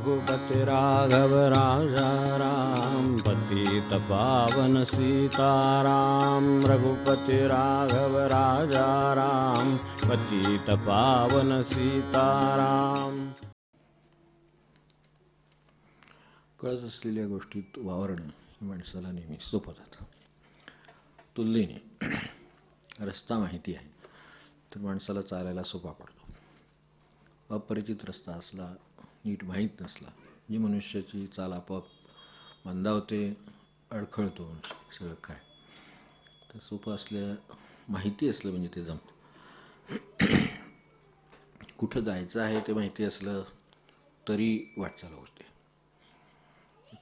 रघुपति राघव राजा राम पतित पावन सीताराम। रघुपति राघव राजा राम पतित पावन सीताराम। कळत असलेल्या गोष्टीत वावरणं ही माणसाला नेहमी सोपं तुलनेने रस्ता माहिती आहे तर माणसाला चालायला सोपा पडतो. अपरिचित रस्ता असला नीट माहीत नसला. जी मनुष्याची चाल आपोआप मंदावते अडखळतो सगळं काय तर सोपं असल्या माहिती असलं म्हणजे ते जमतं. कुठं जायचं आहे ते माहिती असलं तरी वाटचाल होते.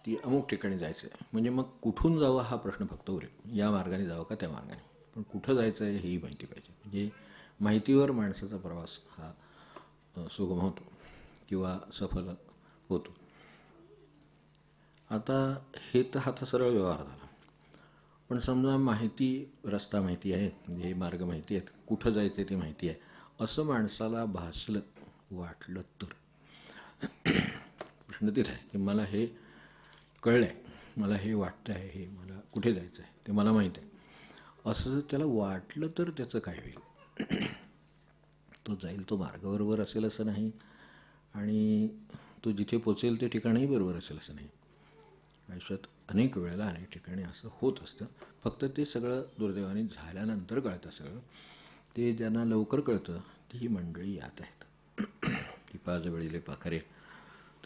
ती अमुक ठिकाणी जायचं आहे म्हणजे मग कुठून जावं हा प्रश्न फक्त उरेल. या मार्गाने जावं का त्या मार्गाने? पण कुठं जायचं आहे हेही माहिती पाहिजे. म्हणजे माहितीवर माणसाचा प्रवास हा सुगम होतो. किंवा सफल होतो. आता हे तर हा तर सरळ व्यवहार झाला. पण समजा माहिती रस्ता माहिती आहे हे मार्ग माहिती आहेत कुठं जायचं ते माहिती आहे असं माणसाला भासलं वाटलं तर. प्रश्न तिथे आहे की मला हे कळलं आहे मला हे वाटतं आहे हे मला कुठे जायचं आहे ते मला माहीत आहे. असं जर त्याला वाटलं तर त्याचं काय होईल? तो जाईल तो मार्गाबरोबर असेल असं नाही. आणि तो जिथे पोचेल ते ठिकाणही बरोबर असेल असं नाही. आयुष्यात अनेक वेळेला अनेक ठिकाणी असं होत असतं. फक्त ते सगळं दुर्दैवाने झाल्यानंतर कळतं सगळं. ते ज्यांना लवकर कळतं ती ही मंडळी यात आहेत. ती पाच वेळेले पाखरे.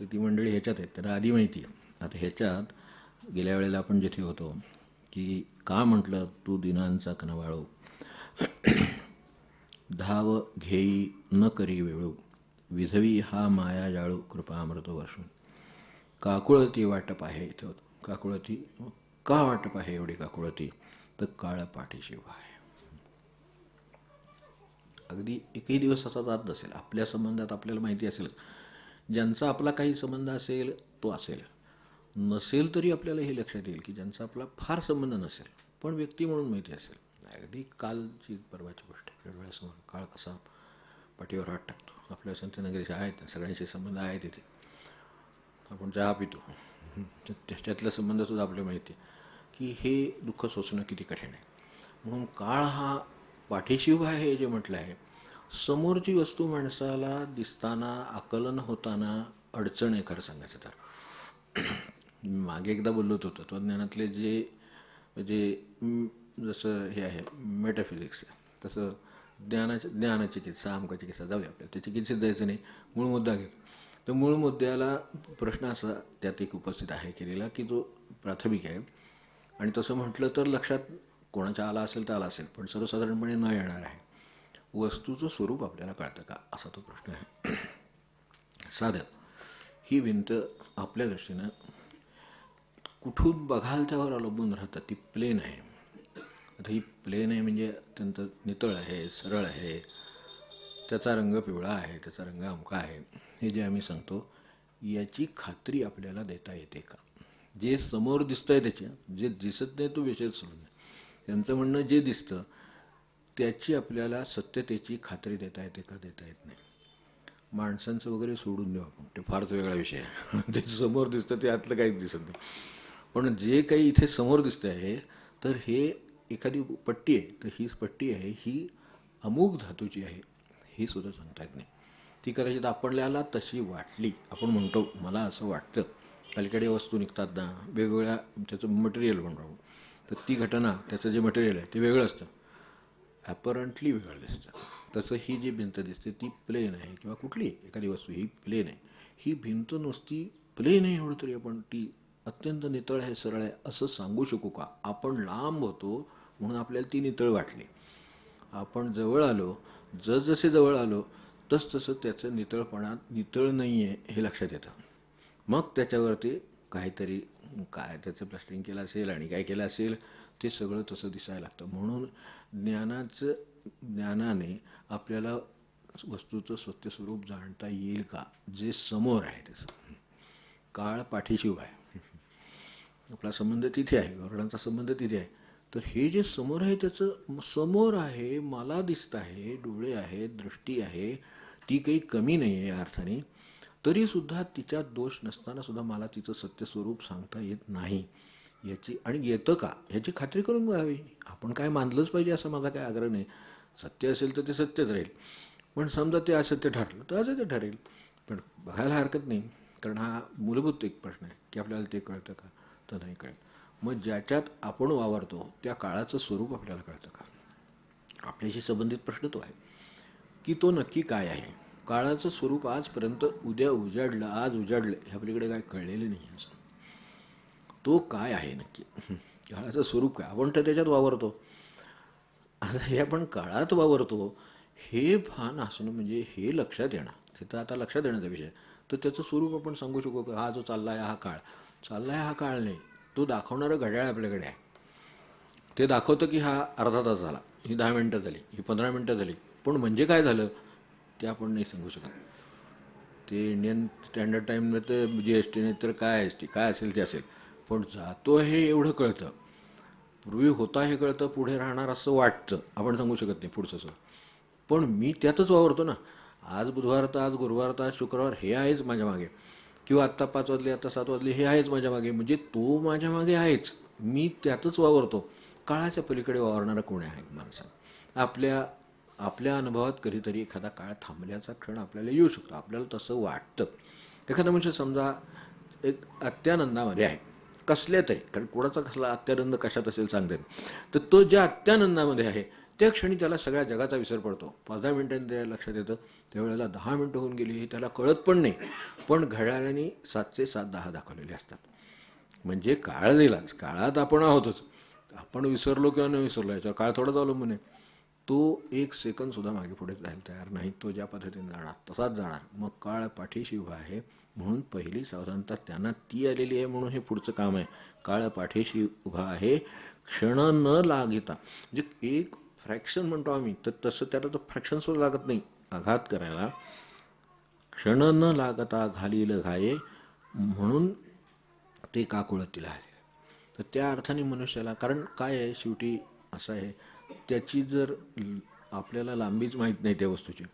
तर ती मंडळी ह्याच्यात आहेत त्यांना आधी माहिती आहे. आता ह्याच्यात गेल्या वेळेला आपण जिथे होतो की का म्हटलं तू दिनांचा कनवाळो धाव घेई न करी वेळू. विझवी हा माया जाळू कृपा अमृत वर्षून. काकुळती वाटप आहे इथं. काकुळती का वाटप आहे एवढी काकुळती? तर काळ पाठीशी आहे. अगदी एकही दिवस असा जात नसेल. आपल्या संबंधात आपल्याला माहिती असेल. ज्यांचा आपला काही संबंध असेल तो असेल. नसेल तरी आपल्याला हे लक्षात येईल की ज्यांचा आपला फार संबंध नसेल पण व्यक्ती म्हणून माहिती असेल. अगदी कालची परवाची गोष्ट आहे. डोळ्यासमोर काळ कसा पाठीवर हात टाकतो. आपल्या संतनगरीचे आहेत सगळ्यांशी संबंध आहेत तिथे आपण चहा पितो. त्याच्यातला संबंधसुद्धा आपल्याला माहिती आहे. की हे दुःख सोसणं किती कठीण आहे. म्हणून काळ हा पाठीशी उभा आहे जे म्हटलं आहे. समोरची वस्तू माणसाला दिसताना आकलन होताना अडचण आहे खरं सांगायचं तर. मागे एकदा बोललो होतो तत्त्वज्ञानातले जे जे जसं हे आहे मेटाफिजिक्स तसं ज्ञानाची ज्ञानचिकित्सा आमका चिकित्सा जाऊ दे आपल्याला. त्या चिकित्सेत जायचं नाही मूळ मुद्दा घेत. तर मूळ मुद्द्याला प्रश्न असा त्यात एक उपस्थित आहे केलेला की जो प्राथमिक आहे. आणि तसं म्हटलं तर लक्षात कोणाच्या आला असेल तर आला असेल पण सर्वसाधारणपणे न येणार आहे. वस्तूचं स्वरूप आपल्याला कळतं का? असा तो प्रश्न आहे. साधं. ही भिंत आपल्या दृष्टीनं कुठून बघाल त्यावर अवलंबून राहतं ती प्लेन आहे. आता ही प्लेन आहे म्हणजे अत्यंत नितळ आहे सरळ आहे. त्याचा रंग पिवळा आहे त्याचा रंग अमका आहे. हे जे आम्ही सांगतो याची खात्री आपल्याला देता येते का? जे समोर दिसतं आहे त्याच्या जे दिसत नाही तो विषय सोडून त्यांचं म्हणणं जे दिसतं त्याची आपल्याला सत्यतेची खात्री देता येते का देता येत नाही. माणसांचं वगैरे सोडून देऊ आपण. ते फारच वेगळा विषय आहे. ते समोर दिसतं ते आतलं काहीच दिसत नाही. पण जे काही इथे समोर दिसतं आहे तर हे एखादी पट्टी आहे तर हीच पट्टी आहे ही अमुक धातूची आहे हे सुद्धा सांगता येत नाही. ती करायची तर आपल्याला तशी वाटली आपण म्हणतो मला असं वाटतं अलीकडे वस्तू निघतात ना वेगवेगळ्या त्याचं मटेरियल म्हणतो तर ती घटना त्याचं जे मटेरियल आहे ते वेगळं असतं. ॲपरंटली वेगळं दिसतं. तसं ही जी भिंत दिसते ती प्लेन आहे किंवा कुठली एखादी वस्तू ही प्लेन आहे. ही भिंत नुसती प्लेन आहे एवढं तरी आपण ती अत्यंत नितळ आहे सरळ आहे असं सांगू शकू का? आपण लांब होतो म्हणून आपल्याला ती नितळ वाटली. आपण जवळ आलो जसजसे जवळ आलो तसतसं त्याचं नितळपणात नितळ नाही आहे हे लक्षात येतं. मग त्याच्यावरती काहीतरी काय त्याचं प्लास्टरिंग केलं असेल आणि काय केलं असेल ते सगळं तसं दिसायला लागतं. म्हणून ज्ञानाचं ज्ञानाने आपल्याला वस्तूचं सत्य स्वरूप जाणता येईल का? जे समोर आहे त्याचं. काळ पाठीशिव आहे. आपला संबंध तिथे आहे. वर्णांचा संबंध तिथे आहे. तर हे जे समोर आहे त्याचं समोर आहे मला दिसत आहे डोळे आहेत दृष्टी आहे ती काही कमी नाही आहे या अर्थाने. तरीसुद्धा तिच्यात दोष नसतानासुद्धा मला तिचं सत्यस्वरूप सांगता येत नाही. याची आणि येतं का? ह्याची खात्री करून बघावी. आपण काय मानलंच पाहिजे असा माझा काय आग्रह नाही. सत्य असेल तर ते सत्यच राहील. पण समजा ते असत्य ठरलं तर असं ते ठरेल. पण बघायला हरकत नाही. कारण हा मूलभूत एक प्रश्न आहे. की आपल्याला ते कळतं का? तर नाही कळत. मग ज्याच्यात आपण वावरतो त्या काळाचं स्वरूप आपल्याला कळतं का? आपल्याशी संबंधित प्रश्न तो आहे की तो नक्की काय आहे? काळाचं स्वरूप आजपर्यंत उद्या उजाडलं आज उजाडलं हे आपल्याकडे काय कळलेलं नाही असं तो काय आहे नक्की? काळाचं स्वरूप काय? आपण तर त्याच्यात वावरतो. आता हे आपण काळात वावरतो हे भान असणं म्हणजे हे लक्षात येणं. तिथं आता लक्षात येण्याचा विषय. तर त्याचं स्वरूप आपण सांगू शकू का? हा जो चालला आहे हा काळ. चालला आहे हा काळ नाही. तो दाखवणारं घड्याळ आपल्याकडे आहे. ते दाखवतं की हा अर्धा तास झाला. ही दहा मिनटं झाली ही पंधरा मिनटं झाली. पण म्हणजे काय झालं ते आपण नाही सांगू शकत. ते इंडियन स्टँडर्ड टाईमनं तर जी एस टी नाही तर काय एस टी काय असेल ते असेल. पण जातो हे एवढं कळतं. पूर्वी होता हे कळतं पुढे राहणार असं वाटतं. आपण सांगू शकत नाही पुढचं असं पण मी त्यातच वावरतो ना. आज बुधवार तर आज गुरुवार तर आज शुक्रवार हे आहेच माझ्या मागे. किंवा आत्ता पाच वाजले आत्ता सात वाजले हे आहेच माझ्या मागे. म्हणजे तो माझ्या मागे आहेच. मी त्यातच वावरतो. काळाच्या पलीकडे वावरणारा कोणी आहे माणसाला? आपल्या आपल्या अनुभवात कधीतरी एखादा काळ थांबल्याचा क्षण आपल्याला येऊ शकतो. आपल्याला तसं वाटतं. एखादा मनुष्य समजा एक अत्यानंदामध्ये आहे. कसल्या तरी कारण कोणाचा कसला अत्यानंद कशात असेल सांगता. तर तो ज्या अत्यानंदामध्ये आहे त्या क्षणी त्याला सगळ्या जगाचा विसर पडतो. पाच दहा मिनिटांनी त्या लक्षात येतं. त्यावेळेला दहा मिनटं होऊन गेली हे त्याला कळत पण नाही. पण घड्याळाने सातचे सात दहा दाखवलेले असतात. म्हणजे काळ दिलाच काळात आपण आहोतच. आपण विसरलो किंवा न विसरलो याच्यावर काळ थोडाच अवलंबून आहे. तो एक सेकंदसुद्धा मागे पुढे जायला तयार नाही. तो ज्या पद्धतीने जाणार तसाच जाणार. मग काळ पाठीशी उभा आहे म्हणून पहिली सावधानता त्यांना ती आलेली आहे म्हणून हे पुढचं काम आहे. काळ पाठीशी उभा आहे. क्षण न लागिता. म्हणजे एक फ्रॅक्शन म्हणतो आम्ही. तर तसं त्याला तर फ्रॅक्शनसुद्धा लागत नाही. आघात करायला. क्षण न लागता घालील घाये म्हणून ते का कुळतील आहे तर त्या अर्थाने मनुष्याला कारण काय आहे शेवटी? असं आहे. त्याची जर आपल्याला लांबीच माहीत नाही त्या वस्तूची.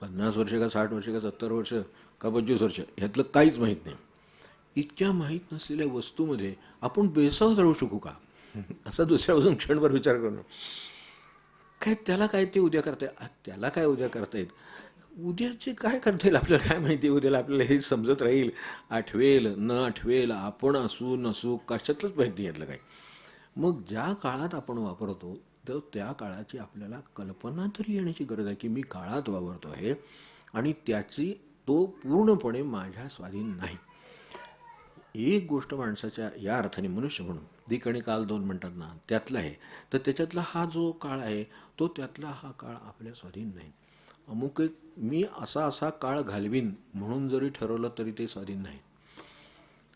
पन्नास वर्ष का साठ वर्ष का सत्तर वर्ष का पंचवीस वर्ष ह्यातलं काहीच माहीत नाही. इतक्या माहीत नसलेल्या वस्तूमध्ये आपण बेसावत राहू शकू का? असा दुसऱ्या बाजून क्षणभर विचार करणं काय त्याला काय ते उद्या करता येईल त्याला काय उद्या करता येईल? उद्याचे काय करता येईल आपल्याला? काय माहिती? उद्याला आपल्याला हे समजत राहील. आठवेल न आठवेल आपण असू नसू कशातलंच माहिती यातलं काय मग ज्या काळात आपण वापरतो तर त्या काळाची आपल्याला कल्पना तरी येण्याची गरज आहे की मी काळात वावरतो आहे आणि त्याची तो पूर्णपणे माझ्या स्वाधीन नाही. एक गोष्ट माणसाच्या या अर्थाने मनुष्य म्हणून दिक आणि काल दोन म्हणतात ना त्यातला आहे. तर त्याच्यातला हा जो काळ आहे तो त्यातला हा काळ आपल्या स्वाधीन नाही. अमुक एक मी असा असा काळ घालवीन म्हणून जरी ठरवलं तरी ते स्वाधीन नाही.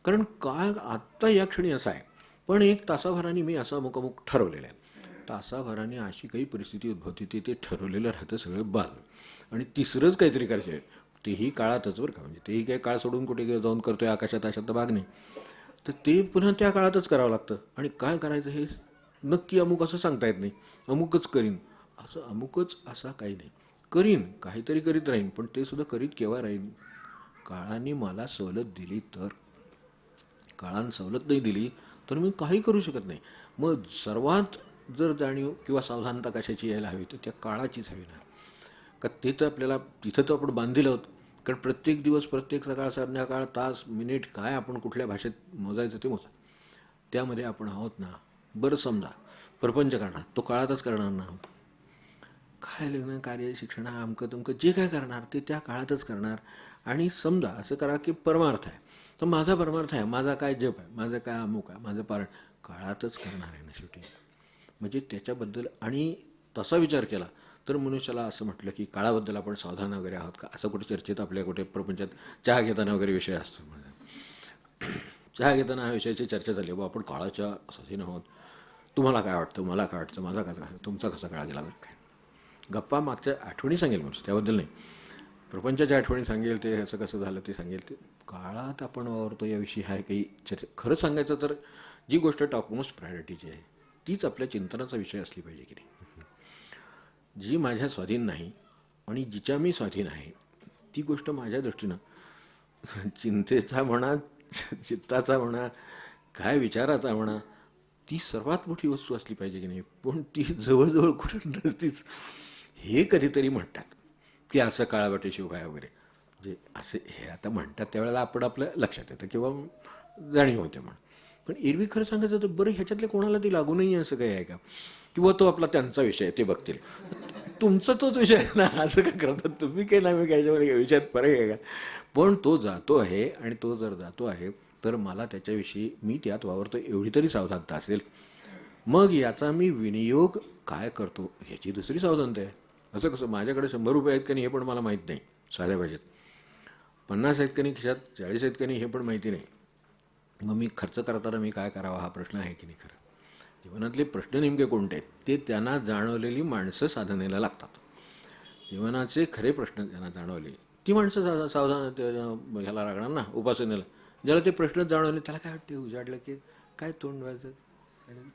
कारण काळ आत्ता या क्षणी असा आहे. पण एक तासाभराने मी असा अमुक अमुक ठरवलेला आहे. तासाभराने अशी काही परिस्थिती उद्भवते ते ते ठरवलेलं राहतं सगळं बाल आणि तिसरंच काहीतरी करायचं आहे. तेही काळातच बरं का. म्हणजे तेही काही काळ सोडून कुठे जाऊन करतोय आकाशात आशात तर भाग नाही. तर ते पुन्हा त्या काळातच करावं लागतं. आणि काय करायचं हे नक्की अमुक असं सांगता येत नाही. अमुकच करीन. असं अमुकच असा काही नाही. करीन काहीतरी करीत राहीन पण ते सुद्धा करीत केव्हा राहीन? काळाने मला सवलत दिली तर. काळानं सवलत नाही दिली तर मी काही करू शकत नाही. मग सर्वात जर जाणीव किंवा सावधानता कशाची यायला हवी तर त्या काळाचीच हवी ना. का ते तर आपल्याला तिथं तर आपण बांधील आहोत. कारण प्रत्येक दिवस प्रत्येक सकाळ संध्याकाळ तास मिनिट काय आपण कुठल्या भाषेत मोजायचं ते मोजा. त्यामध्ये आपण आहोत ना. बरं समजा प्रपंच करणार. तो काळातच करणार ना. काय लग्न कार्य शिक्षण अमकं तुमकं जे काय करणार ते त्या काळातच करणार. आणि समजा असं करा की परमार्थ आहे. तर माझा परमार्थ आहे माझा काय जप आहे माझं काय अमुक आहे माझं पारण काळातच करणार आहे ना शेवटी. म्हणजे त्याच्याबद्दल आणि तसा विचार केला तर मनुष्याला असं म्हटलं की काळाबद्दल आपण सावधान वगैरे आहोत का? असं कुठे चर्चेत आपल्या कुठे प्रपंचात चहा घेताना वगैरे विषय असतो चहा घेताना हा विषयाची चर्चा झाली बा आपण काळाच्या स्वाधीन आहोत. तुम्हाला काय वाटतं? मला काय वाटतं? माझा कसा तुमचा कसा काळ गेला काय? गप्पा मागच्या आठवणी सांगेल माणूस त्याबद्दल नाही. प्रपंचाच्या आठवणी सांगेल ते असं कसं झालं ते सांगेल ते. काळात आपण वावरतो याविषयी आहे काही चर्चा. खरं सांगायचं तर जी गोष्ट टॉपमोस्ट प्रायोरिटीची आहे तीच आपल्या चिंतनाचा विषय असली पाहिजे की नाही. जी माझ्या स्वाधीन नाही आणि जिच्या मी स्वाधीन आहे ती गोष्ट माझ्या दृष्टीनं चिंतेचा म्हणा चित्ताचा म्हणा काय विचाराचा म्हणा ती सर्वात मोठी वस्तू असली पाहिजे की नाही. पण ती जवळजवळ कुठं नसतीच. हे कधीतरी म्हणतात. की असं काळावाटे शिवभाय वगैरे. म्हणजे असे हे आता म्हणतात त्यावेळेला आपण आपल्या लक्षात येतं किंवा जाणीव होते म्हणून. पण एरवी खरं सांगायचं तर बरं ह्याच्यातले कोणाला ती लागू नाही असं काही आहे का? किंवा तो आपला त्यांचा विषय आहे ते बघतील. तुमचा तोच विषय आहे ना असं का करतात? तुम्ही काही नाही काय विषयात फरक आहे का? पण तो जातो आहे आणि तो जर जातो आहे तर मला त्याच्याविषयी मी त्यात वावरतो एवढी तरी सावधानता असेल. मग याचा मी विनियोग काय करतो ह्याची दुसरी सावधानता आहे. असं कसं माझ्याकडे शंभर रुपये आहेत का नाही हे पण मला माहीत नाही साध्या भाषेत पन्नास आहेत का नाही खिशात चाळीस आहेत का नाही हे पण माहिती नाही. मग मी खर्च करताना मी काय करावा हा प्रश्न आहे की नाही खरं? जीवनातले प्रश्न नेमके कोणते आहेत? ते त्यांना जाणवलेली माणसं साधनेला लागतात. जीवनाचे खरे प्रश्न त्यांना जाणवले. ती माणसं साधा सावधान ते, ह्याला लागणार ना उपासनेला. ज्याला ते प्रश्न जाणवले त्याला काय वाटते उजाडलं की काय तोंड व्हायचं?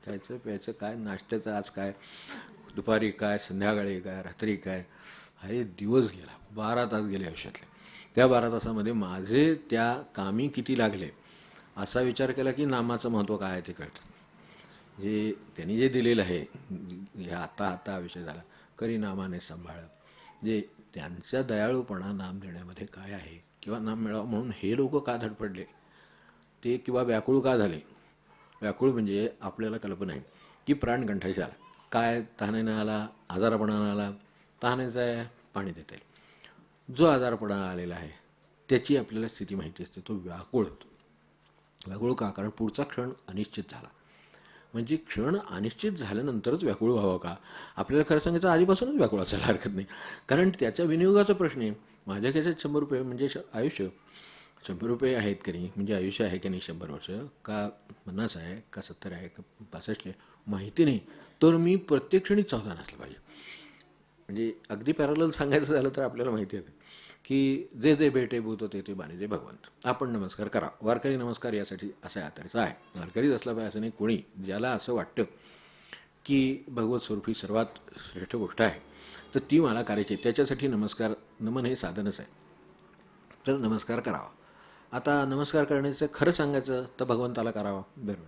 खायचं प्यायचं काय नाश्त्याचं आज काय? दुपारी काय संध्याकाळी काय रात्री काय? अरे दिवस गेला. बारा तास गेले आयुष्यातले. त्या बारा तासामध्ये माझे त्या कामी किती लागले? असा विचार केला की नामाचं महत्त्व काय आहे ते कळतं. जे त्यांनी जे दिलेलं आहे हे आता आता हा विषय झाला करी नामाने सांभाळ. जे त्यांच्या दयाळूपणा नाम देण्यामध्ये काय आहे किंवा नाम मिळावं म्हणून हे लोक का धडपडले? ते किंवा व्याकुळ का झाले? व्याकुळ म्हणजे आपल्याला कल्पना आहे की प्राण आला. काय तहानेनं आला आजारपणानं आला तहानेचं आहे पाणी देता येईल. जो आजारपणा आलेला आहे त्याची आपल्याला स्थिती माहिती असते तो व्याकुळ होतो. व्याकुळ का? कारण पुढचा क्षण अनिश्चित झाला. म्हणजे क्षण अनिश्चित झाल्यानंतरच व्याकुळ व्हावं का? आपल्याला खरं सांगायचं आधीपासूनच व्याकुळ असायला हरकत नाही. कारण त्याच्या विनियोगाचा प्रश्न आहे. माझ्या खिशात शंभर रुपये म्हणजे श आयुष्य. शंभर रुपये आहेत की नाही? म्हणजे आयुष्य आहे की नाही शंभर वर्ष? का पन्नास आहे? का सत्तर आहे? का पासष्ट आहे? माहिती नाही. तर मी प्रत्येक क्षणी सावधान असलं पाहिजे. म्हणजे अगदी पॅरल सांगायचं झालं तर आपल्याला माहिती आहे. की जे जे भेटे भूत ते ते बाणी जे भगवंत. आपण नमस्कार करा. वारकरी नमस्कार यासाठी असा आतारीचा आहे. वारकरीच असला पाहिजे असं नाही कोणी. ज्याला असं वाटतं की भगवत स्वरूप ही सर्वात श्रेष्ठ गोष्ट आहे तर ती मला करायची आहे. त्याच्यासाठी नमस्कार नमन हे साधनच आहे. तर नमस्कार करावा. आता नमस्कार करण्याचं खरं सांगायचं तर भगवंताला करावा बरोबर.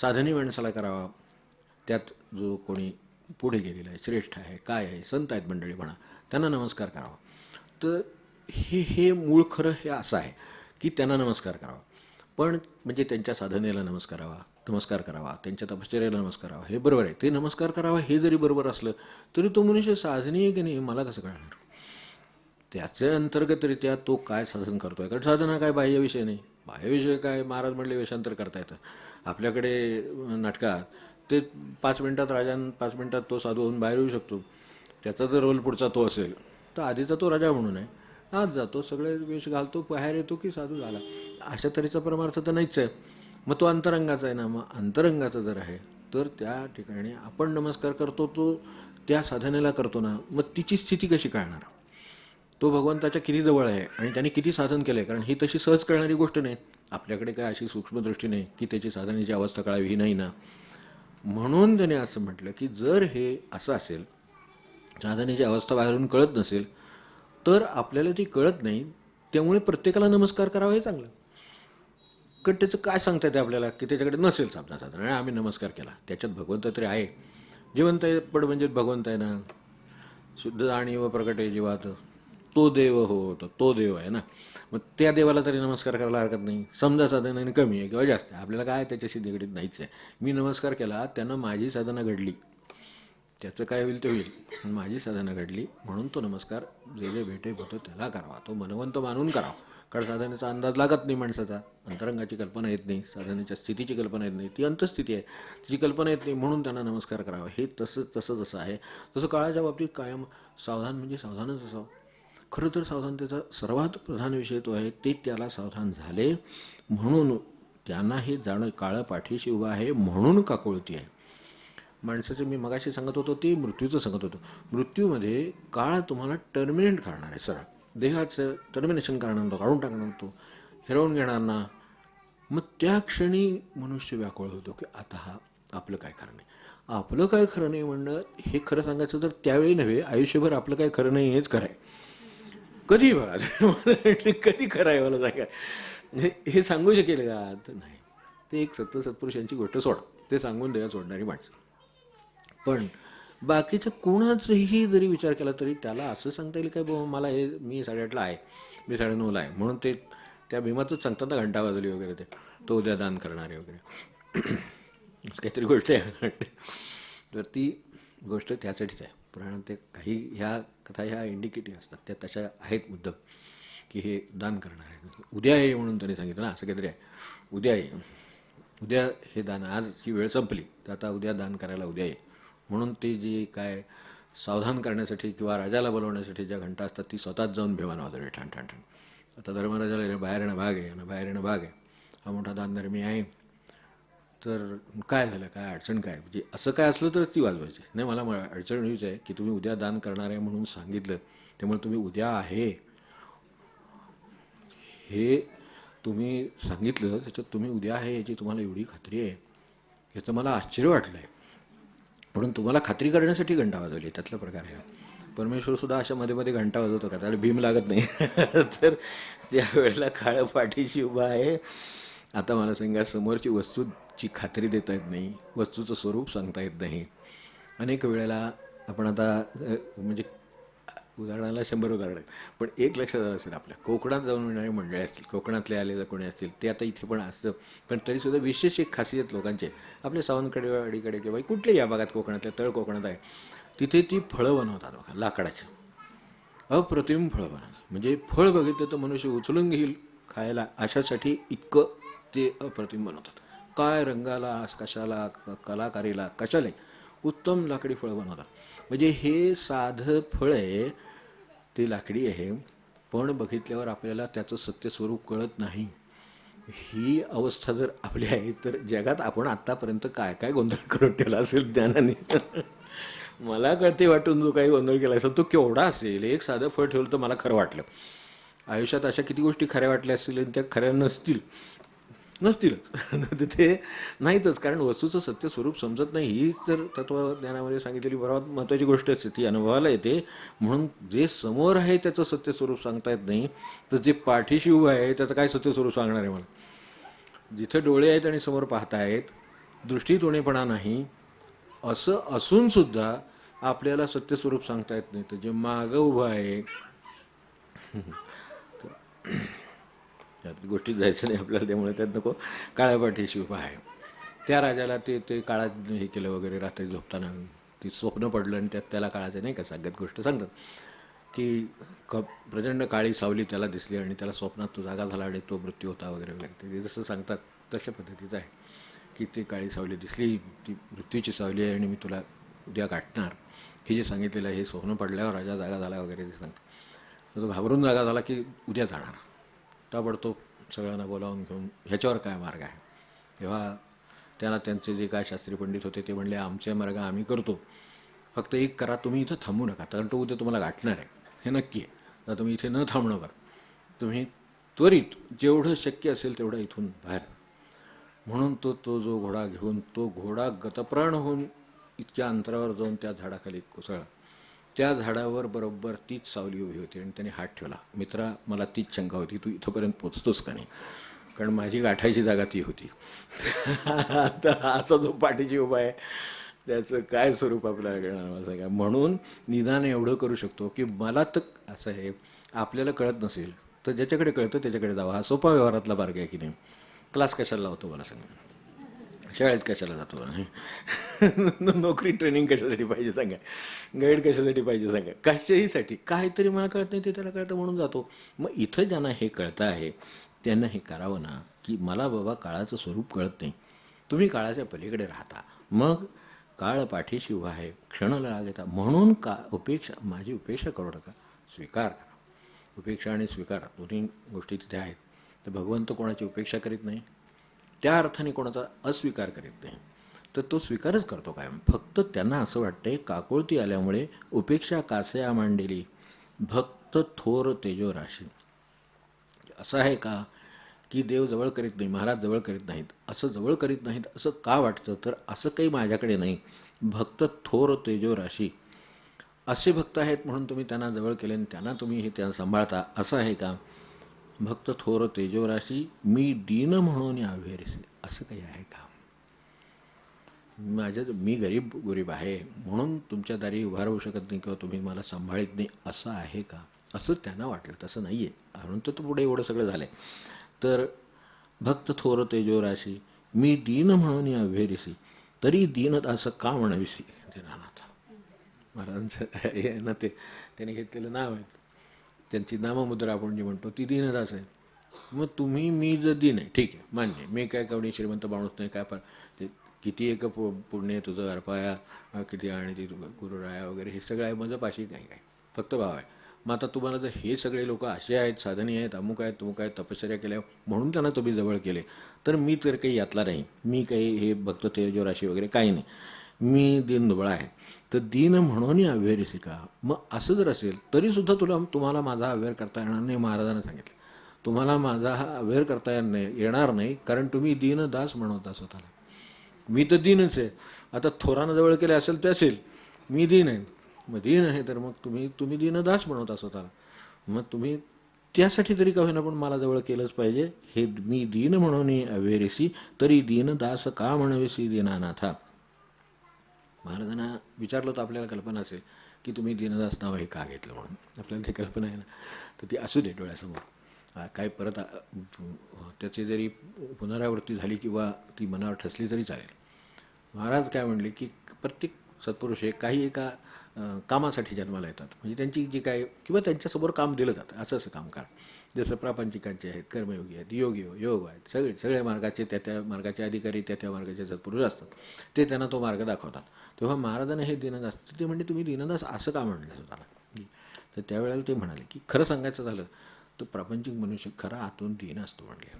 साधनी माणसाला करावा. त्यात जो कोणी पुढे गेलेला आहे श्रेष्ठ आहे काय आहे संत आहेत मंडळी म्हणा त्यांना नमस्कार करावा. तर हे हे मूळ खरं हे असं आहे की त्यांना नमस्कार करावा. पण म्हणजे त्यांच्या साधनेला नमस्कारावा नमस्कार करावा त्यांच्या तपश्चर्याला नमस्कार करावा हे बरोबर आहे. ते नमस्कार करावा हे जरी बरोबर असलं तरी तो मनुष्य साधनी आहे की नाही मला कसं कळणार? त्याच्या अंतर्गतरित्या तो काय साधन करतो आहे कारण साधन हा काय बाह्य विषय नाही. बाह्य विषय काय महाराज म्हणले वेषांतर करता येतं. आपल्याकडे नाटकात ते पाच मिनटात राजान पाच मिनटात तो साधू होऊन बाहेर येऊ शकतो. त्याचा जर रोल पुढचा तो असेल तर आधीचा तो राजा म्हणून आहे. आज जातो सगळे वेश घालतो बाहेर येतो की साधू झाला. अशा तऱ्हेचा परमार्थ तर नाहीच आहे. मग तो अंतरंगाचा आहे ना. मग अंतरंगाचा जर आहे तर त्या ठिकाणी आपण नमस्कार करतो तो त्या साधनेला करतो ना. मग तिची स्थिती कशी कळणार? तो भगवंताच्या किती जवळ आहे आणि त्याने किती साधन केलं आहे कारण ही तशी सहज कळणारी गोष्ट नाही. आपल्याकडे काय अशी सूक्ष्मदृष्टी नाही की त्याची साधनेची अवस्था कळावी ही नाही ना. म्हणून त्याने असं म्हटलं की जर हे असं असेल साधनेची अवस्था बाहेरून कळत नसेल तर आपल्याला ती कळत नाही त्यामुळे प्रत्येकाला नमस्कार करावा हे चांगलं. कारण त्याचं काय सांगता येते आपल्याला की त्याच्याकडे नसेल साधना साधन? आणि आम्ही नमस्कार केला. त्याच्यात भगवंत तरी आहे. जिवंत आहे पण म्हणजे भगवंत आहे ना. शुद्ध जाणीव व प्रकट आहे जीवात. तो देव होत तो देव आहे ना. मग त्या देवाला तरी नमस्कार करायला हरकत नाही. समजा साधनाने कमी आहे किंवा जास्त आहे. आपल्याला काय त्याच्याशी निगडीत नाहीच आहे? मी नमस्कार केला त्यानं माझी साधना घडली. त्याचं काय होईल ते होईल. माझी साधना घडली म्हणून तो नमस्कार जे जे भेटे होतो त्याला करावा. तो मनवंत मानून करावा. कारण साधनेचा अंदाज लागत नाही माणसाचा. अंतरंगाची कल्पना येत नाही. साधनेच्या स्थितीची कल्पना येत नाही. ती अंतस्थिती आहे. तिची कल्पना येत नाही. म्हणून त्यांना नमस्कार करावा. हे तसं तसं जसं आहे तसं काळाच्या बाबतीत कायम सावधान म्हणजे सावधानच असावं. खरं तर सावधानतेचा सर्वात प्रधान विषय तो आहे ते त्याला सावधान झाले. म्हणून त्यांना हे जाणं काळं पाठीशी उभं आहे म्हणून काकुळती आहे. माणसाचं मी मगाशी सांगत होतो ते मृत्यूचं सांगत होतो. मृत्यूमध्ये काळ तुम्हाला टर्मिनेट करणार आहे सरळ देहाचं टर्मिनेशन करणार तो काढून टाकणार तो हिरवून घेणार ना. मग त्या क्षणी मनुष्य व्याकुळ होतो की आता हा आपलं काय खरं नाही. आपलं काय खरं नाही म्हणणं हे खरं सांगायचं तर त्यावेळी नव्हे आयुष्यभर आपलं काय खरं नाही हेच खरं आहे. कधी बघा कधी कराय मला सांगा म्हणजे हे सांगू शकेल का? तर नाही. ते एक सत्य सत्पुरुषांची गोष्ट सोड. ते सांगून द्या सोडणारी माणसं. पण बाकीचं कुणाचंही जरी विचार केला तरी त्याला असं सांगता येईल काय बाबा मला हे मी साडेआठला आहे. मी साडेनऊला आहे. म्हणून ते त्या भीमातच सांगतात ना घंटा वाजली वगैरे ते. तो उद्या दान करणारे वगैरे. काहीतरी गोष्ट आहे. तर ती गोष्ट त्यासाठीच आहे. पुराणात ते काही ह्या कथा ह्या इंडिकेटिव्ह असतात. त्या तशा आहेत मुद्दम की हे दान करणार आहे उद्या आहे म्हणून त्यांनी सांगितलं ना असं काहीतरी आहे. उद्या ये. उद्या हे दान आज ही वेळ संपली तर आता उद्या दान करायला उद्या ये. म्हणून ते जी काय सावधान करण्यासाठी किंवा राजाला बोलवण्यासाठी ज्या घंटा असतात ती स्वतःच जाऊन भेवान वाजवली. ठाण ठाण ठाण. आता धर्मराजाला बाहेर येणं भाग आहे आणि बाहेर येणं भाग आहे. हा मोठा दानधर्मी आहे. तर काय झालं? काय अडचण काय? म्हणजे असं काय असलं तरच ती वाजवायची. नाही मला अडचण हीच आहे की तुम्ही उद्या दान करणार आहे म्हणून सांगितलं त्यामुळे तुम्ही उद्या आहे. हे तुम्ही सांगितलं त्याच्यात तुम्ही उद्या आहे याची तुम्हाला एवढी खात्री आहे. याचं मला आश्चर्य वाटलं आहे म्हणून तुम्हाला खात्री करण्यासाठी घंटा वाजवली त्यातला प्रकार आहे हा. परमेश्वरसुद्धा अशा मध्ये मध्ये घंटा वाजवतो का? त्याला भीम लागत नाही. तर त्यावेळेला काळं पाठीशी उभा आहे. आता मला सांगा समोरची वस्तू ची खात्री देता येत नाही वस्तूचं स्वरूप सांगता येत नाही. अनेक वेळेला आपण आता म्हणजे उदाहरणाला शंभर उदाहरण आहेत पण एक लक्षात आलं असेल आपल्या कोकणात जाऊन येणारे मंडळी असतील कोकणातले आलेले कोणी असतील ते आता इथे पण असतं पण तरीसुद्धा विशेष एक खासियत लोकांचे. आपले सावंतकडे अडीकडे किंवा कुठल्याही या भागात कोकणातल्या तळ कोकणात आहे तिथे ती फळं बनवतात बघा लाकडाची. अप्रतिम फळं बनवतात. म्हणजे फळ बघितलं तर मनुष्य उचलून घेईल खायला. अशासाठी इतकं ते अप्रतिम बनवतात. काय रंगाला कशाला क- कलाकारीला कशाला उत्तम लाकडी फळं बनवतात. म्हणजे हे साधं फळ आहे ते लाकडी आहे पण बघितल्यावर आपल्याला त्याचं सत्यस्वरूप कळत नाही. ही अवस्था जर आपली आहे तर जगात आपण आत्तापर्यंत काय काय गोंधळ करून ठेवला असेल ज्ञानाने? मला कळते वाटून जो काही गोंधळ केला असेल तो केवढा असेल. एक साधं फळ ठेवलं तर मला खरं वाटलं. आयुष्यात अशा किती गोष्टी खऱ्या वाटल्या असतील आणि त्या खऱ्या नसतील नसतीलच. ते नाहीतच. कारण वस्तूचं सत्य स्वरूप समजत नाही. ही तर तत्वज्ञानामध्ये सांगितलेली सर्वात महत्त्वाची गोष्ट असते. ती अनुभवाला येते. म्हणून जे समोर आहे त्याचं सत्य स्वरूप सांगता येत नाही. तर जे पाठीशी उभं आहे त्याचं काय सत्य स्वरूप सांगणार आहे मला? जिथं डोळे आहेत आणि समोर पाहतायत दृष्टीत उणेपणा नाही असं असूनसुद्धा आपल्याला सत्य स्वरूप सांगता येत नाही. तर जे मागं उभं आहे त्यात गोष्टीत जायचं नाही आपल्याला त्यामुळे त्यात नको. काळ्या पाठीशी उभा आहे. त्या राजाला ते ते काळात हे केलं वगैरे रात्री झोपताना ती स्वप्न पडलं आणि त्यात त्याला काळाचं नाही का सांगत गोष्ट सांगतात. की क प्रचंड काळी सावली त्याला दिसली आणि त्याला स्वप्नात तो जागा झाला आणि तो मृत्यू होता वगैरे वगैरे. ते जसं सांगतात तशा पद्धतीचं आहे. की ती काळी सावली दिसली ती मृत्यूची सावली आहे आणि मी तुला उद्या गाठणार. हे जे सांगितलेलं आहे हे स्वप्न पडल्यावर राजा जागा झाला वगैरे ते सांगतात. तो घाबरून जागा झाला की उद्या जाणार. ताबडतोब सगळ्यांना बोलावून घेऊन ह्याच्यावर काय मार्ग आहे? तेव्हा त्याला त्यांचे जे काय शास्त्री पंडित होते ते म्हणले आमचे मार्ग आम्ही करतो. फक्त एक करा तुम्ही इथं थांबू नका. कारण तो उद्या तुम्हाला गाठणार आहे. हे नक्की आहे. तर तुम्ही इथे न थांबणं करा तुम्ही त्वरित जेवढं शक्य असेल तेवढं इथून बाहेर म्हणून तो तो जो घोडा घेऊन तो घोडा गतप्राण होऊन इतक्या अंतरावर जाऊन त्या झाडाखाली कोसळला. त्या झाडावर बरोबर तीच सावली उभी होती आणि त्याने हात ठेवला. मित्रा मला तीच शंका होती तू इथंपर्यंत पोचतोस का नाही? कारण माझी गाठायची जागा ती होती. आता असा जो पाठीची उभा आहे त्याचं काय स्वरूप आपल्याला कळणार मला काय म्हणून निदान एवढं करू शकतो की मला तर असं आहे आपल्याला कळत नसेल तर ज्याच्याकडे कळतं त्याच्याकडे जावा. हा सोपा व्यवहारातला मार्ग आहे की नाही? क्लास कशाला लावतो मला सांगा. शाळेत कशाला जातो? नोकरी ट्रेनिंग कशासाठी पाहिजे सांगा? गाईड कशासाठी पाहिजे सांगा? कशाहीसाठी? काहीतरी मला कळत नाही ते त्याला कळतं म्हणून जातो. मग इथं ज्यांना हे कळतं आहे त्यांना हे करावं ना की मला बाबा काळाचं स्वरूप कळत नाही. तुम्ही काळाच्या पलीकडे राहता. मग काळ पाठीशी उभा आहे क्षणाला राग येता. म्हणून का उपेक्षा माझी उपेक्षा करू नका. स्वीकार करा. उपेक्षा आणि स्वीकार दोन्ही गोष्टी तिथे आहेत. तर भगवंत कोणाची उपेक्षा करीत नाही? त्या अर्थाने कोणाचा अस्वीकार करीत नाही. तर तो स्वीकारच करतो कायम. फक्त त्यांना असं वाटतंय काकोळती आल्यामुळे उपेक्षा कासया मांडेली. भक्त थोर तेजो राशी. असं आहे का की देव जवळ करीत नाही महाराज जवळ करीत नाहीत? असं जवळ करीत नाहीत असं का वाटतं? तर असं काही माझ्याकडे नाही. भक्त थोर तेजो राशी. असे भक्त आहेत म्हणून तुम्ही त्यांना जवळ केले आणि त्यांना तुम्ही हे त्यांना सांभाळता. असं आहे का? भक्त थोर तेजोराशी मी दीन म्हणून आव्हेरसे असं काही आहे का? माझ्या मी गरीब गरीब आहे म्हणून तुमच्या दारी उभा राहू शकत नाही किंवा तुम्ही मला सांभाळत नाही असं आहे का? असं त्यांना वाटलं तसं नाही आहे म्हणून तर पुढे एवढं सगळं झालं आहे तर भक्त थोर तेजोराशी मी दीन म्हणून अव्हेरिसी तरी दीनत असं का म्हणाविसी? दीनानाथ महाराजांचं हे ना ते त्याने घेतलेलं नाव आहे. त्यांची नाममुद्रा आपण जी म्हणतो ती दीनदास आहे मग तुम्ही मी जर दिन आहे ठीक आहे मान्य आहे. मी काय कवडी श्रीमंत माणूस नाही काय पण. ते किती एक पु पुण्य तुझं अर्पाया किती आणि ती तुझं गुरुराया वगैरे हे सगळं आहे माझं पाशी काही काय फक्त भाव आहे. मग आता तुम्हाला जर हे सगळे लोक असे आहेत साधनी आहेत अमुक आहेत तुमुक आहेत तपश्चर्या केल्या म्हणून त्यांना तुम्ही जवळ केले. तर मी तर काही यातला नाही. मी काही हे भक्त तेजो राशी वगैरे काही नाही. मी दीनदुबळा आहे. तर दीन म्हणून अव्हेरिसी का मग असं जर असेल तरीसुद्धा तुला तुम्हाला माझा अवेअर करता येणार नाही महाराजांना सांगितलं. तुम्हाला माझा हा अवेअर करता येणार नाही येणार नाही कारण तुम्ही दीनदास म्हणवता स्वतःला. मी तर दीनच आहे. आता थोरानं जवळ केले असेल ते असेल मी दीन आहे. मग दीन आहे तर मग तुम्ही तुम्ही दीनदास बनवता स्वतःला. मग तुम्ही त्यासाठी तरी का होईना पण मला जवळ केलंच पाहिजे. हे मी दीन म्हणून अवेरेसी तरी दीनदास का म्हणवेसी दीनानाथा? महाराजांना विचारलं तर आपल्याला कल्पना असेल की तुम्ही दीनदास नाव हे का घेतलं म्हणून. आपल्याला ती कल्पना आहे ना. तर ती असू दे डोळ्यासमोर. काय परत त्याची जरी पुनरावृत्ती झाली किंवा ती मनावर ठसली तरी चालेल. महाराज काय म्हणले की प्रत्येक सत्पुरुष हे काही एका कामासाठी जन्माला येतात. म्हणजे त्यांची जी काय किंवा त्यांच्यासमोर काम दिलं जातं. असं असं काम जसं प्रापंचिकांचे आहेत कर्मयोगी आहेत योगी योग आहेत सगळे सगळ्या मार्गाचे त्या त्या मार्गाचे अधिकारी त्या त्या मार्गाचे सत्पुरुष असतात. ते त्यांना तो मार्ग दाखवतात. तेव्हा महाराजांना हे दीनदास ते म्हणजे तुम्ही दीनदास असं का म्हणलं स्वतःला? तर त्यावेळेला ते म्हणाले की खरं सांगायचं झालं तर प्रापंचिक मनुष्य खरा आतून दीन असतो म्हणले.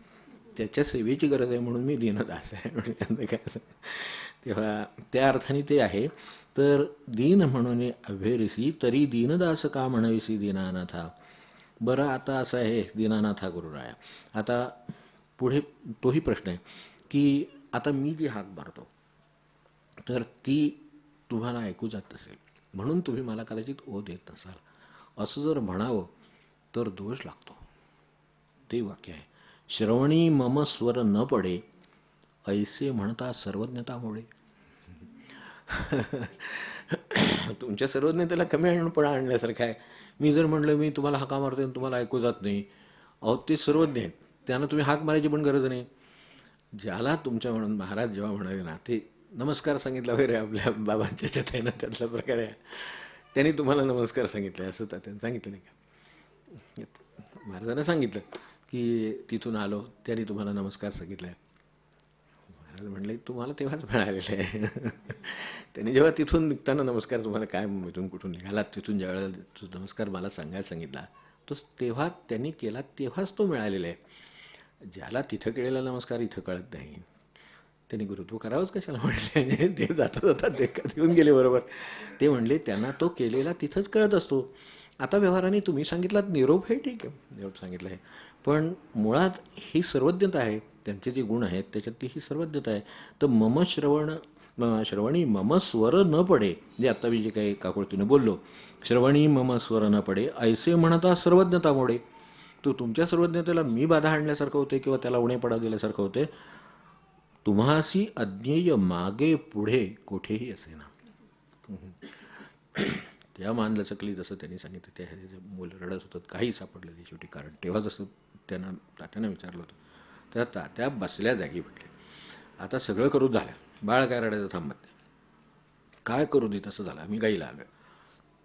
त्याच्या सेवेची गरज आहे म्हणून मी दीनदास आहे म्हणजे काय असं? तेव्हा त्या अर्थाने ते आहे. तर दीन म्हणून अभेरिसी तरी दीनदास का म्हणावीसी दीनानाथा? बरं आता असं आहे दीनानाथा गुरुराया. आता पुढे तोही प्रश्न आहे की आता मी जी हाक मारतो तर ती तुम्हाला ऐकू जात नसेल म्हणून तुम्ही मला कदाचित ओ देत नसाल. असं जर म्हणावं तर दोष लागतो. ते वाक्य आहे. श्रवणी मम स्वर न पडे ऐसे म्हणता सर्वज्ञतामुळे. तुमच्या सर्वज्ञतेला कमी आणपणा आणल्यासारखं आहे. मी जर म्हणलं मी तुम्हाला हाका मारते आणि तुम्हाला ऐकू जात नाही. अहो ते सर्वज्ञ आहेत. त्यांना तुम्ही हाक मारायची पण गरज नाही. ज्याला तुमच्या म्हणून महाराज जेव्हा म्हणाले ना ते नमस्कार सांगितला वगैरे आपल्या बाबांच्या याच्यात आहे ना त्यातला प्रकार. आहे त्यांनी तुम्हाला नमस्कार सांगितले असं तर त्यांनी सांगितलं नाही का? महाराजांना सांगितलं की तिथून आलो त्यांनी तुम्हाला नमस्कार सांगितला महाराज म्हणले तुम्हाला तेव्हाच मिळालेलं आहे. त्यांनी जेव्हा तिथून निघताना नमस्कार तुम्हाला काय इथून कुठून निघालात तिथून ज्यावेळेला तो नमस्कार मला सांगायला सांगितला तो तेव्हा त्यांनी केला तेव्हाच तो मिळालेला आहे. ज्याला तिथं केलेला नमस्कार इथं कळत नाही. त्यांनी गुरुत्व करावंच कशाला म्हटले ते जाता जाता देखत येऊन गेले बरोबर. ते म्हणले त्यांना तो केलेला तिथंच कळत असतो. आता व्यवहाराने तुम्ही सांगितलात निरोप हे ठीक आहे. निरोप सांगितलं आहे. पण मुळात ही सर्वज्ञता आहे. त्यांचे जे गुण आहेत त्याच्यात ती ही सर्वज्ञता आहे. तर मम श्रवण श्रवणी मम स्वर न पडे जे आत्ता मी जे काही काकुळतीनं बोललो श्रवणी मम स्वर न पडे ऐसे म्हणता सर्वज्ञता मोडे तो तुमच्या सर्वज्ञतेला मी बाधा आणल्यासारखं होते किंवा त्याला उणे पडा दिल्यासारखं होते तुम्हासी अज्ञेय मागे पुढे कोठेही असे ना. त्या मान लचकली जसं त्यांनी सांगितलं त्या ह्याचे मुलं रडत होतं काही सापडलं नाही शेवटी. कारण तेव्हा जसं त्यांना तात्यानं विचारलं होतं त्या तात्या बसल्या जागी म्हटले आता सगळं करू झालं. बाळ काय रडायचं थांबत नाही. काय करू दे तसं झालं. आम्ही गाईला आलो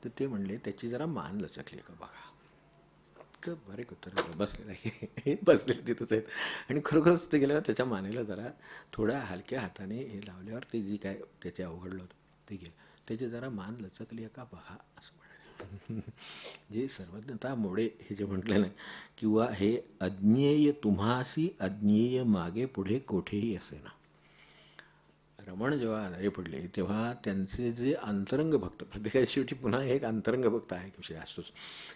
तर ते म्हणले त्याची जरा मान लचकली का बघा. इतकं बरे कुत्र बसलेलं आहे. बसलेलं तिथंच आहेत. आणि खरोखरच ते गेलं त्याच्या मानेला जरा थोड्या हलक्या हाताने हे लावल्यावर ते जी काय त्याचे अवघडलं होतं ते गेलं. त्याची जरा मान लचकली आहे का बघा असं म्हणाले. जे सर्वज्ञता मोडे हे जे म्हटलं ना किंवा हे अज्ञेय तुम्हासी अज्ञेय मागे पुढे कोठेही असे ना. रमण जेव्हा आजारी पडले तेव्हा त्यांचे जे अंतरंग भक्त प्रत्येकाच्या शेवटी पुन्हा एक अंतरंग भक्त आहे विषय असतोच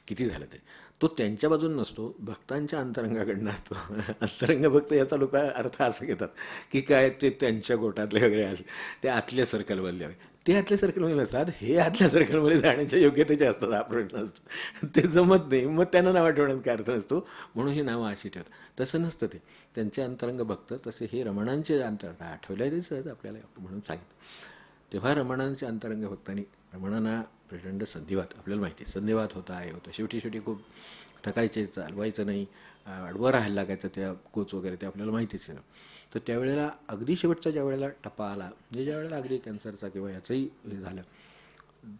किती झालं ते तो त्यांच्या बाजून नसतो भक्तांच्या अंतरंगाकडनं असतो अंतरंग भक्त याचा लोक अर्थ असं घेतात की काय ते त्यांच्या गोटातले वगैरे आले ते आतल्या सर्कलमधले हवे ते आतल्या सर्कलमध्ये नसतात हे आतल्या सर्कलमध्ये जाण्याच्या योग्यतेचे असतात हा प्रश्न असतो. ते जमत नाही मग त्यांना नाव ठेवण्यात काय अर्थ नसतो म्हणून ही नावं अशी ठेवतात. तसं नसतं ते. त्यांचे अंतरंग भक्त तसे हे रमणांचे अंतर आठवल्या ते सहज आपल्याला म्हणून सांगितलं तेव्हा रमणांचे अंतरंग भक्तांनी रमणांना प्रचंड संधिवात आपल्याला माहिती आहे संधिवात होता हे होतं. शेवटी शेवटी खूप थकायचे चालवायचं नाही आडवं राहायला लागायचं त्या कोच वगैरे ते आपल्याला माहितीच आहे तर त्यावेळेला अगदी शेवटचा ज्या वेळेला टप्पा आला म्हणजे ज्या वेळेला अगदी कॅन्सरचा किंवा याचंही हे झालं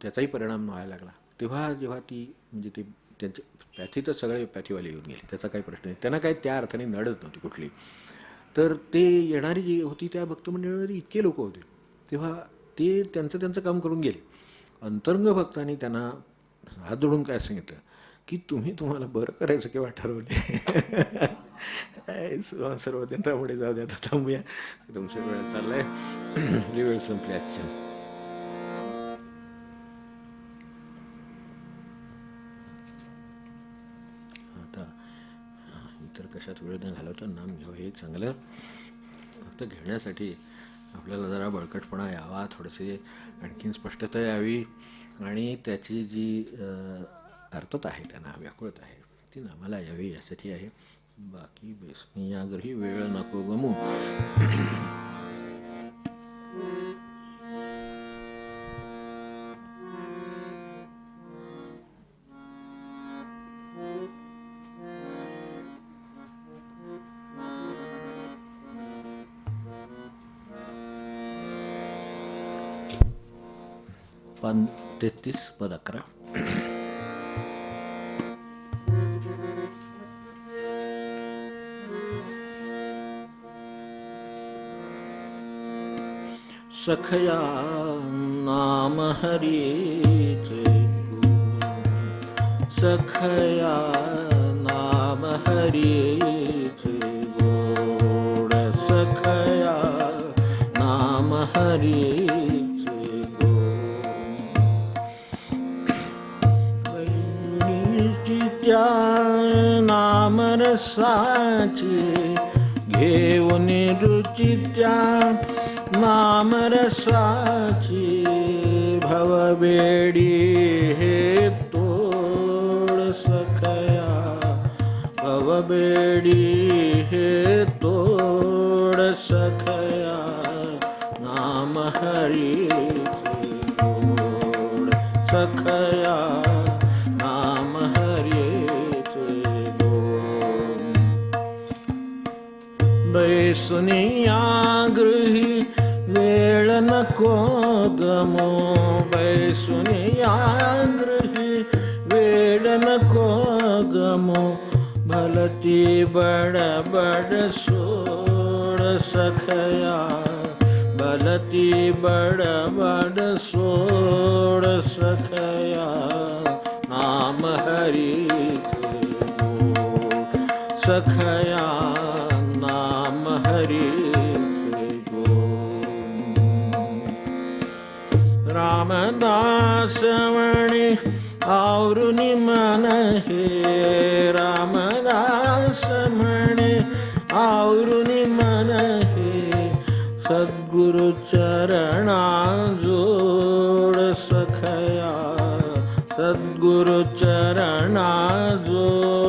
त्याचाही परिणाम व्हायला लागला. तेव्हा जेव्हा ती म्हणजे ते त्यांचे पॅथीतच सगळे पॅथीवाले येऊन गेले त्याचा काही प्रश्न नाही. त्यांना काही त्या अर्थाने नडत नव्हती कुठली. तर ते येणारी जी होती त्या भक्तमंडळामध्ये इतके लोक होते तेव्हा ते त्यांचं त्यांचं काम करून गेले. अंतरंग भक्तांनी त्यांना हात जोडून काय सांगितलं? की तुम्ही तुम्हाला बरं करायचं केव्हा ठरवले काय सर्व त्यामुळे जाऊ द्या आता थांबूया. तुमचा वेळ चाललाय. आपली वेळ संपली आजची. आता इतर कशात वेळ न घालवता नाम घ्यावं हे चांगलं. फक्त घेण्यासाठी आपल्याला जरा बळकटपणा यावा थोडेसे आणखीन स्पष्टता यावी आणि त्याची जी अर्थता आहे त्यांना व्याकुळत आहे ती नामाला यावी यासाठी आहे. बाकी बेसनी आग्रही वेळ नको गमू. पन तेहतीस पद अकरा. सखया नाम हरीचे गुण सखया नाम हरीचे गोड सखया नाम हरीचे गोड त्या नामरसाची घेऊन रुची त्या नामरसाची भवबेडी हे तोड सखया भवबेडी हे तोड सखया नाम हरीचे गोड सखया नाम हरीचे गोड बैसुनिया गृही वेळ नको गमो बैसुनिया गृही वेळ नको गमो भलती बडबड सोड सखया। भलती बडबड सोड सखया। नाम हरीचे गोड सखया नाम हरीचे गोड रामदास आवरुनी मन हे रामदास म्हणे आवरुनी मन हे सद्गुरु चरणा जोड सखया सद्गुरु चरणा जोड